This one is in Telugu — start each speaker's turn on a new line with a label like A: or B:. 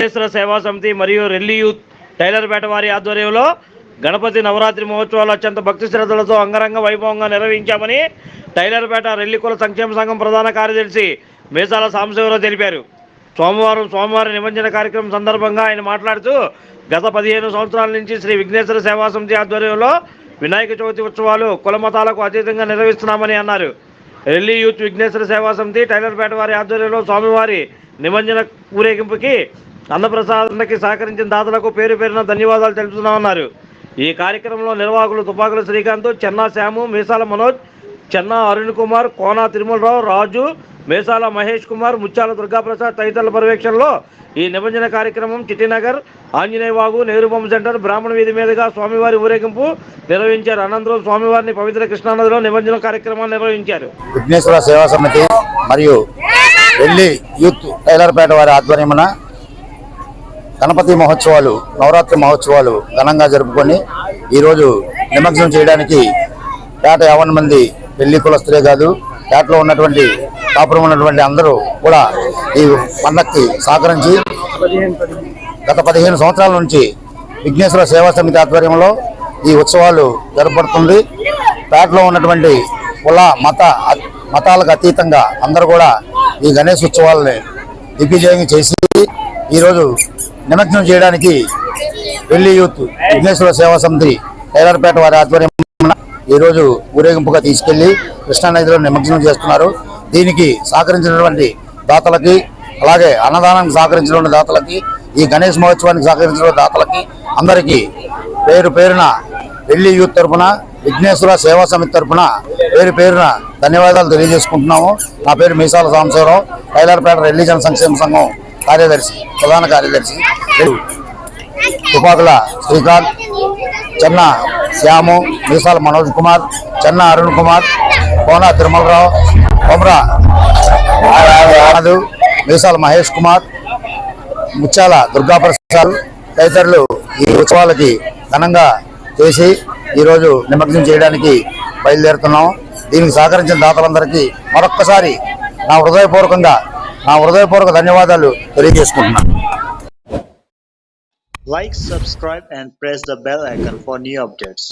A: విశ్వేశ్వర సేవా సమితి మరియు రెల్లి యూత్ టైలర్పేట వారి ఆధ్వర్యంలో గణపతి నవరాత్రి మహోత్సవాలు అత్యంత భక్తి శ్రద్ధలతో అంగరంగ వైభవంగా నిర్వహించామని టైలర్పేట రెల్లి కుల సంక్షేమ సంఘం ప్రధాన కార్యదర్శి మేసాల సాంబశివరావు తెలిపారు. సోమవారం స్వామివారి నిమజ్జన కార్యక్రమం సందర్భంగా ఆయన మాట్లాడుతూ గత పదిహేను సంవత్సరాల నుంచి శ్రీ విఘ్నేశ్వర సేవా సమితి ఆధ్వర్యంలో వినాయక చవితి ఉత్సవాలు కుల మతాలకు అతీతంగా నిర్వహిస్తున్నామని అన్నారు. రెల్లి యూత్ విఘ్నేశ్వర సేవా సమితి టైలర్పేట వారి ఆధ్వర్యంలో స్వామివారి నిమజ్జన ఊరేగింపుకి అన్నప్రసాదానికి సహకరించిన దాతలకు పేరు పేరున ధన్యవాదాలు తెలుపుతున్నామన్నారు. ఈ కార్యక్రమంలో నిర్వాహకులు తుపాకుల శ్రీకాంత్ చెన్నా శ్యాము మీసాల మనోజ్ చెన్నా అరుణ్ కుమార్ కోనా తిరుమలరావు రాజు మేసాల మహేష్ కుమార్ ముత్యాల దుర్గాప్రసాద్ తదితరుల పర్యవేక్షణలో ఈ నిమజ్జన కార్యక్రమం చిట్టినగర్ ఆంజనేయవాగు నెహ్రూ బొమ్మ సెంటర్ బ్రాహ్మణ వీధి మీదుగా స్వామివారి ఊరేగింపు నిర్వహించారు. అనంతరం స్వామివారిని పవిత్ర కృష్ణానదిలో నిబంధన కార్యక్రమాన్ని నిర్వహించారు.
B: విఘ్నేశ్వర సేవా సమితి మరియు ఢిల్లీ యూత్ టైలర్పేట వారి ఆధ్వర్యమున గణపతి మహోత్సవాలు నవరాత్రి మహోత్సవాలు ఘనంగా జరుపుకొని ఈరోజు నిమగ్నం చేయడానికి పేట యావన్ మంది పెళ్ళి కులస్తులే కాదు పేటలో ఉన్నటువంటి కాపురం ఉన్నటువంటి అందరూ కూడా ఈ పండక్కి సహకరించి గత పదిహేను సంవత్సరాల నుంచి విఘ్నేశ్వర సేవా సమితి ఆధ్వర్యంలో ఈ ఉత్సవాలు జరపడుతుంది పేటలో ఉన్నటువంటి కుల మత మతాలకు అతీతంగా అందరూ కూడా ఈ గణేష్ ఉత్సవాలని దిగ్విజయం చేసి ఈరోజు నిమగ్నం చేయడానికి పెళ్ళి యూత్ విఘ్నేశ్వర సేవా సమితి టైలర్పేట వారి ఆధ్వర్యం ఈరోజు ఊరేగింపుగా తీసుకెళ్ళి కృష్ణానదిలో నిమజ్జనం చేస్తున్నారు. దీనికి సహకరించినటువంటి దాతలకి అలాగే అన్నదానానికి సహకరించిన దాతలకి ఈ గణేష్ మహోత్సవానికి సహకరించిన దాతలకి అందరికీ పేరు పేరున ఢిల్లీ యూత్ తరపున విఘ్నేశ్వర సేవా సమితి తరపున పేరు పేరున ధన్యవాదాలు తెలియజేసుకుంటున్నాము. నా పేరు మీసాల సాంబశివరావు టైలర్పేట రిలీజన్ సంక్షేమ సంఘం కార్యదర్శి ప్రధాన కార్యదర్శి తుపాకుల శ్రీకాంత్ చెన్న శ్యాము మీసాల మనోజ్ కుమార్ చెన్న అరుణ్ కుమార్ కోన తిరుమలరావు కొమరా ఆనంద్ మీసాల మహేష్ కుమార్ ముత్యాల దుర్గాప్రసాద్ తదితరులు ఈ ఉత్సవాలకి ఘనంగా చేసి ఈరోజు నిమగ్నం చేయడానికి బయలుదేరుతున్నాం దీనికి సహకరించిన దాతలందరికీ మరొక్కసారి నా హృదయపూర్వకంగా నా హృదయపూర్వక ధన్యవాదాలు తెలియజేసుకుంటున్నా
C: like subscribe and press the bell icon for new updates